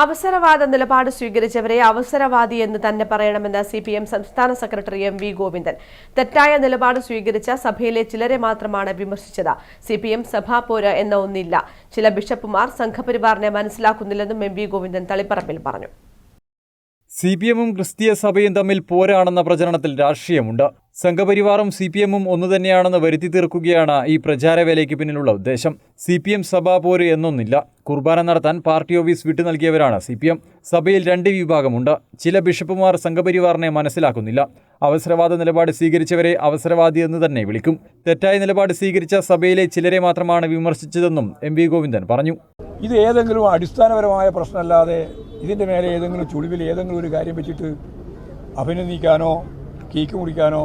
അവസരവാദ നിലപാട് സ്വീകരിച്ചവരെ അവസരവാദി എന്ന് തന്നെ പറയണമെന്ന് സി പി എം സംസ്ഥാന സെക്രട്ടറി എം വി ഗോവിന്ദൻ. തെറ്റായ നിലപാട് സ്വീകരിച്ച സഭയിലെ ചിലരെ മാത്രമാണ് വിമർശിച്ചത്. സി പി എം സഭാപോര് എന്ന ഒന്നില്ല. ചില ബിഷപ്പുമാർ സംഘപരിവാറിനെ മനസ്സിലാക്കുന്നില്ലെന്നും എം വി ഗോവിന്ദൻ തളിപ്പറമ്പിൽ പറഞ്ഞു. സി പി എമ്മും ക്രിസ്തീയ സഭയും തമ്മിൽ പോരാണെന്ന പ്രചരണത്തിൽ രാഷ്ട്രീയമുണ്ട്. സംഘപരിവാറും സി പി എമ്മും ഒന്നു തന്നെയാണെന്ന് വരുത്തി തീർക്കുകയാണ് ഈ പ്രചാരവേലയ്ക്ക് പിന്നിലുള്ള ഉദ്ദേശം. സി പി എം സഭാ പോര് എന്നൊന്നില്ല. കുർബാന നടത്താൻ പാർട്ടി ഓഫീസ് വിട്ടു നൽകിയവരാണ് സി പി എം. സഭയിൽ രണ്ട് വിഭാഗമുണ്ട്. ചില ബിഷപ്പുമാർ സംഘപരിവാറിനെ മനസ്സിലാക്കുന്നില്ല. അവസരവാദ നിലപാട് സ്വീകരിച്ചവരെ അവസരവാദി എന്ന് തന്നെ വിളിക്കും. തെറ്റായ നിലപാട് സ്വീകരിച്ച സഭയിലെ ചിലരെ മാത്രമാണ് വിമർശിച്ചതെന്നും എം വി ഗോവിന്ദൻ പറഞ്ഞു. ഇത് ഏതെങ്കിലും അടിസ്ഥാനപരമായ പ്രശ്നമല്ലാതെ ഇതിന്റെ മേലെ ഏതെങ്കിലും ചുളിവിൽ ഏതെങ്കിലും ഒരു കാര്യം വെച്ചിട്ട് അഭിനന്ദിക്കാനോ കേക്ക് മുറിക്കാനോ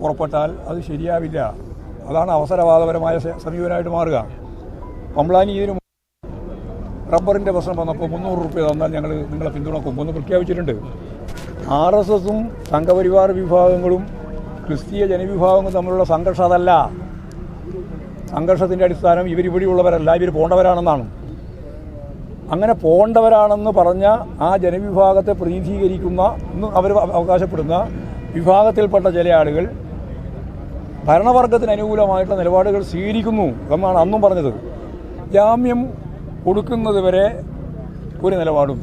പുറപ്പെട്ടാൽ അത് ശരിയാവില്ല. അതാണ് അവസരവാദപരമായ സമീപനമായിട്ട് മാറുക. പമ്പ്ലാനി ഇതിന് റബ്ബറിന്റെ പ്രശ്നം വന്നപ്പോൾ മുന്നൂറ് റുപ്യ തന്നാൽ ഞങ്ങൾ നിങ്ങളെ പിന്തുണക്കും. എന്ന് പ്രഖ്യാപിച്ചിട്ടുണ്ട്. ആർ എസ് എസും സംഘപരിവാർ വിഭാഗങ്ങളും ക്രിസ്തീയ ജനവിഭാഗങ്ങളും തമ്മിലുള്ള സംഘർഷം അതല്ല. സംഘർഷത്തിന്റെ അടിസ്ഥാനം ഇവർ ഇവിടെയുള്ളവരല്ല ഇവർ പോണ്ടവരാണെന്നാണ്. അങ്ങനെ പോണ്ടവരാണെന്ന് പറഞ്ഞ ആ ജനവിഭാഗത്തെ പ്രതിനിധീകരിക്കുന്ന അവർ അവകാശപ്പെടുന്ന വിഭാഗത്തിൽപ്പെട്ട ചില ആളുകൾ ഭരണവർഗത്തിന് അനുകൂലമായിട്ടുള്ള നിലപാടുകൾ സ്വീകരിക്കുന്നു എന്നാണ് അന്നും പറഞ്ഞത്. ജാമ്യം കൊടുക്കുന്നത് വരെ ഒരു നിലപാടും.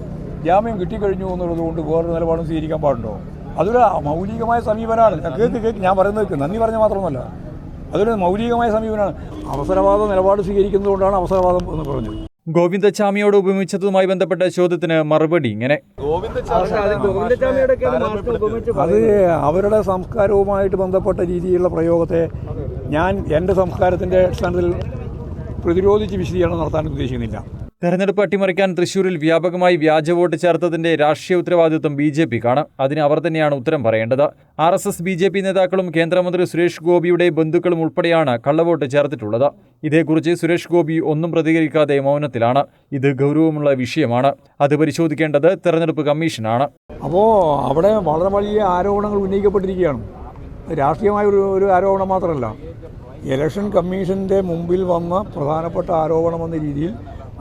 ജാമ്യം കിട്ടിക്കഴിഞ്ഞു എന്നുള്ളത് കൊണ്ട് വേറൊരു നിലപാടും സ്വീകരിക്കാൻ പാടുണ്ടോ? അതൊരു മൗലികമായ സമീപനമാണ്. കേൾക്ക് കേൾക്ക് ഞാൻ പറയുന്നത് നന്ദി പറഞ്ഞ മാത്രമൊന്നുമല്ല അതൊരു മൗലികമായ സമീപനമാണ്. അവസരവാദ നിലപാട് സ്വീകരിക്കുന്നതുകൊണ്ടാണ് അവസരവാദം എന്ന് പറഞ്ഞത്. ഗോവിന്ദച്ചാമിയോട് ഉപമിച്ചതുമായി ബന്ധപ്പെട്ട ചോദ്യത്തിന് മറുപടി ഇങ്ങനെ. അത് അവരുടെ സംസ്കാരവുമായിട്ട് ബന്ധപ്പെട്ട രീതിയിലുള്ള പ്രയോഗത്തെ ഞാൻ എന്റെ സംസ്കാരത്തിന്റെ അടിസ്ഥാനത്തിൽ പ്രതിരോധിച്ച് വിശദീകരണം നടത്താൻ ഉദ്ദേശിക്കുന്നില്ല. തെരഞ്ഞെടുപ്പ് അട്ടിമറിക്കാൻ തൃശൂരിൽ വ്യാപകമായി വ്യാജ വോട്ട് ചേർത്തതിന്റെ രാഷ്ട്രീയ ഉത്തരവാദിത്വം ബി ജെ പിക്കാണ് അതിന് അവർ തന്നെയാണ് ഉത്തരം പറയേണ്ടത്. R S S B J P നേതാക്കളും കേന്ദ്രമന്ത്രി സുരേഷ് ഗോപിയുടെ ബന്ധുക്കളും ഉൾപ്പെടെയാണ് കള്ളവോട്ട് ചേർത്തിട്ടുള്ളത്. ഇതേക്കുറിച്ച് സുരേഷ് ഗോപി ഒന്നും പ്രതികരിക്കാതെ മൗനത്തിലാണ്. ഇത് ഗൗരവമുള്ള വിഷയമാണ്. അത് പരിശോധിക്കേണ്ടത് തെരഞ്ഞെടുപ്പ് കമ്മീഷനാണ്. അപ്പോൾ അവിടെ വളരെ വലിയ ആരോപണങ്ങൾ ഉന്നയിക്കപ്പെട്ടിരിക്കുകയാണ്. രാഷ്ട്രീയമായ ഒരു ഒരു ആരോപണം മാത്രമല്ല ഇലക്ഷൻ കമ്മീഷന്റെ മുമ്പിൽ വന്ന പ്രധാനപ്പെട്ട ആരോപണം എന്ന രീതിയിൽ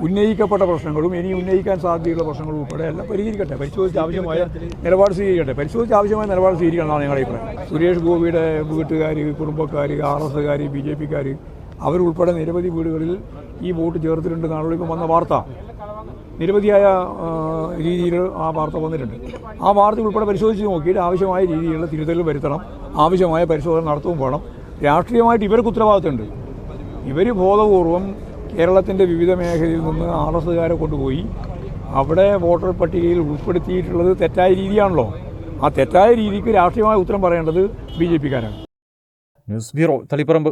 ഉന്നയിക്കപ്പെട്ട പ്രശ്നങ്ങളും ഇനി ഉന്നയിക്കാൻ സാധ്യതയുള്ള പ്രശ്നങ്ങളും ഉൾപ്പെടെ എല്ലാം പരിഹരിക്കട്ടെ. പരിശോധിച്ച് ആവശ്യമായ നിലപാട് സ്വീകരിക്കട്ടെ. പരിശോധിച്ച് ആവശ്യമായ നിലപാട് സ്വീകരിക്കണമെന്നാണ് ഞങ്ങളുടെ അഭിപ്രായം. സുരേഷ് ഗോപിയുടെ വീട്ടുകാർ കുടുംബക്കാർ ആർ എസ് കാർ ബി ജെ പിക്കാർ അവരുൾപ്പെടെ നിരവധി വീടുകളിൽ ഈ വോട്ട് ചേർത്തിട്ടുണ്ടെന്നാണല്ലോ ഇപ്പം വന്ന വാർത്ത. നിരവധിയായ രീതിയിൽ ആ വാർത്ത വന്നിട്ടുണ്ട്. ആ വാർത്ത ഉൾപ്പെടെ പരിശോധിച്ച് നോക്കിയിട്ട് ആവശ്യമായ രീതിയിലുള്ള തിരുത്തൽ വരുത്തണം. ആവശ്യമായ പരിശോധന നടത്തുകയും വേണം. രാഷ്ട്രീയമായിട്ട് ഇവർക്ക് ഉത്തരവാദിത്തമുണ്ട്. ഇവർ ബോധപൂർവം കേരളത്തിന്റെ വിവിധ മേഖലയിൽ നിന്ന് ആർ എസ്സുകാരെ കൊണ്ടുപോയി അവിടെ വോട്ടർ പട്ടികയിൽ ഉൾപ്പെടുത്തിയിട്ടുള്ളത് തെറ്റായ രീതിയാണല്ലോ. ആ തെറ്റായ രീതിക്ക് രാഷ്ട്രീയമായ ഉത്തരം പറയേണ്ടത് B J പിക്കാരാണ്. News bureau Taliparamba.